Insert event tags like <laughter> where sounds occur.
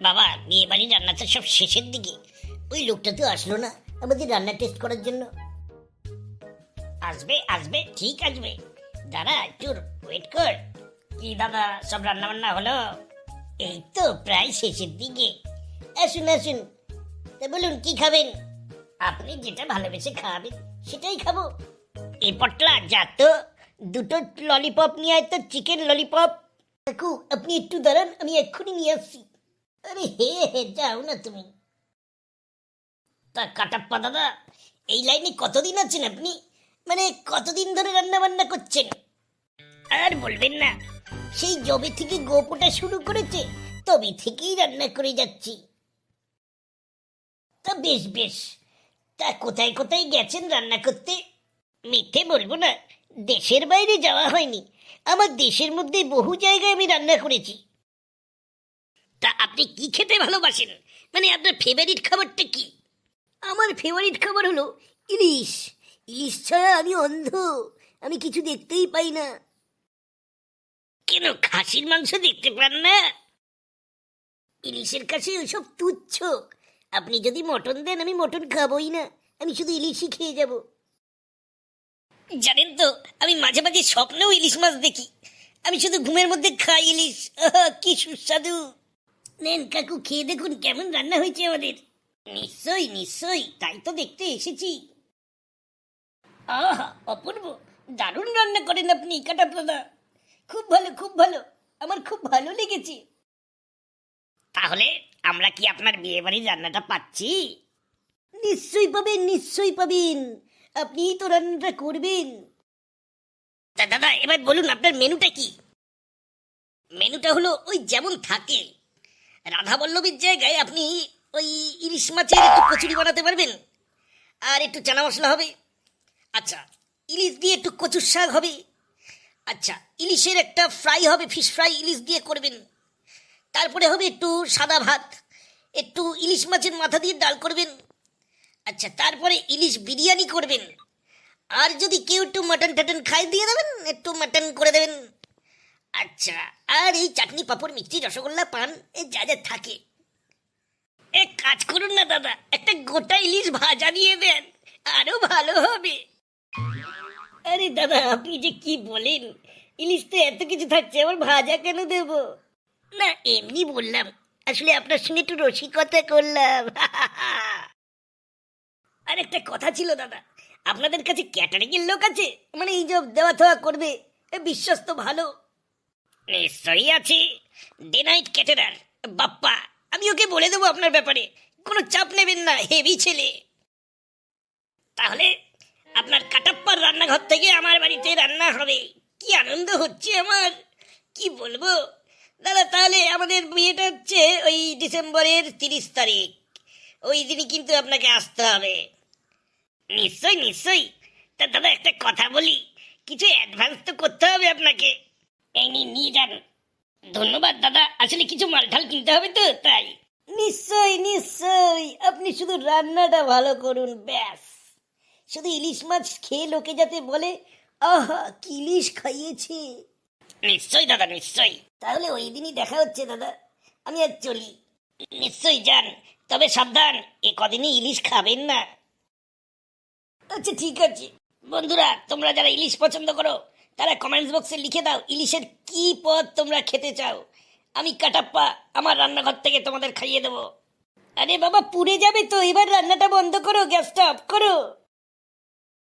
বাবা, বিয়ে বাড়ির রান্নাটা সব শেষের দিকে। ওই লোকটা তো আসলো না আমাদের রান্না টেস্ট করার জন্য। আসবে আসবে, ঠিক আসবে। দাদা, একটু ওয়েট কর। কি দাদা সব রান্না বান্না হলো? এই তো প্রায় শেষের দিকে। আসুন আসুন। তা বলুন, কি খাবেন? আপনি যেটা ভালোবেসে খাবেন, সেটাই খাব। এই পটলা যা তো দুটো ললিপপ নিয়ে আয় তো চিকেন ললিপপ কাকু, আপনি একটু দাঁড়ান, আমি এক্ষুনি নিয়ে আসছি। আরে হে হে, যাও না তুমি। তা কাটাপ্পা দাদা, এই লাইনে কতদিন আছেন আপনি? মানে কতদিন ধরে রান্না বান্না করছেন? আর বলবেন না, সেই জবে থেকে গোপটা শুরু করেছে, তবে থেকেই রান্না করে যাচ্ছি। তা বেশ বেশ, তা কোথায় কোথায় গেছেন রান্না করতে? মিথ্যে বলব না, দেশের বাইরে যাওয়া হয়নি। আমার দেশের মধ্যে বহু জায়গায় আমি রান্না করেছি। তা আপনি কি খেতে ভালোবাসেন? মানে আপনার ফেভারিট খাবারটা কি? আমার ফেভারিট খাবার হলো ইলিশ। ইলিশ ছাড়া আমি অন্ধ। আমি কিছু দেখতেই পাই না। কেন খাসির মাংস দেখতে পান না? ইলিশের কাছে ওসব তুচ্ছ। আপনি যদি মটন দেন আমি মটন খাবোই না। আমি শুধু ইলিশই খেয়ে যাব। জানেন তো আমি মাঝে মাঝে স্বপ্নেও ইলিশ মাছ দেখি। আমি শুধু ঘুমের মধ্যে খাই ইলিশ। আহা, কি সুস্বাদু। নেন কাকু, খেয়ে দেখুন কেমন রান্না হয়েছে আমাদের। নিশ্চয়ই নিশ্চয়ই, তাই তো দেখতে এসেছি। আহা, অপূর্ব, দারুণ রান্না করেন আপনি কাটা কাটাপ্রদা খুব ভালো খুব ভালো, আমার খুব ভালো লেগেছে। তাহলে আমরা কি আপনার বিয়ে বাড়ির রান্নাটা পাচ্ছি? নিশ্চয়ই পাবেন নিশ্চয়ই পাবেন। আপনি তো রান্নাটা করবেন। তা, দাদা, এবার বলুন, আপনার মেনুটা কি? মেনুটা হলো ওই যেমন থাকে। রাধা বল্লভীর জায়গায় আপনি ওই ইলিশ মাছের একটু কচুরি বানাতে পারবেন? আর একটু চানা মশলা হবে। আচ্ছা ইলিশ দিয়ে একটু কচুর শাক হবে। আচ্ছা ইলিশের একটা ফ্রাই হবে, ফিশ ফ্রাই ইলিশ দিয়ে করবেন। তারপরে হবে একটু সাদা ভাত। একটু ইলিশ মাছের মাথা দিয়ে ডাল করবেন। আচ্ছা তারপরে ইলিশ বিরিয়ানি করবেন। আর যদি কেউ একটু মাটন টাটন খাই, দিয়ে দেবেন? একটু মাটন করে দেবেন। আচ্ছা আর এই চাটনি পাঁপড়, মিষ্টি, রসগোল্লা, পান, এ যা যা থাকে। এক কাজ করুন না, দাদা, একটা গোটা ইলিশ ভাজা দিয়ে দেন আরও ভালো হবে। আরে, দাদা, আপনি যে কি বলেন? ইলিশ তো এত কিছু থাকছে, আবার ভাজা কেন দেব? না, এমনি বললাম, আসলে আপনার সঙ্গে একটু রসিকতা করলাম। <laughs> আর একটা কথা ছিল, দাদা, আপনাদের কাছে ক্যাটারিং এর লোক আছে? মানে এই যে দেওয়া থাওয়া করবে বিশ্বস্ত ভালো। নিশ্চয়ই আছে। ডে নাইট ক্যাটারার বাপ্পা, আমি ওকে বলে দেবো আপনার ব্যাপারে। কোনো চাপ নেবেন না, হেভি ছেলে। তাহলে আপনার কাটাপ্পার রান্নাঘর থেকে আমার বাড়িতে রান্না হবে। কি আনন্দ হচ্ছে আমার। কি বলব? দাদা, তাহলে আমাদের বিয়েটা হচ্ছে ওই ডিসেম্বরের তিরিশ তারিখ। ওই দিনই কিন্তু আপনাকে আসতে হবে। নিশ্চয়ই নিশ্চয়ই। তা দাদা, একটা কথা বলি। কিছু অ্যাডভান্স তো করতে হবে আপনাকে। এই নিয়ে যান ধন্যবাদ দাদা। আসলে কিছু মালঠাল কিনতে হবে তো তাই। নিশ্চয়ই নিশ্চয়ই। আপনি শুধু রান্নাটা ভালো করুন ব্যাস। শুধু ইলিশ মাছ খেয়ে লোকে যাতে বলে আহা কি ইলিশ খাইয়েছে? নিশ্চয়ই দাদা নিশ্চয়ই। তাহলে ওই দিনই দেখা হচ্ছে দাদা। আমি আর চলি। নিশ্চয়ই যান। তবে সাবধান এ কদিনই ইলিশ খাবেন না। আচ্ছা ঠিক আছে। বন্ধুরা তোমরা যারা ইলিশ পছন্দ করো তারা কমেন্টস বক্সে লিখে দাও, ইলিশের কি পদ তোমরা খেতে চাও। আমি কাটাপ্পা, আমার রান্নাঘর থেকে তোমাদের খাইয়ে দেবো। আরে বাবা, পুড়ে যাবে তো, এবার রান্নাটা বন্ধ করো, গ্যাসটা অফ করো।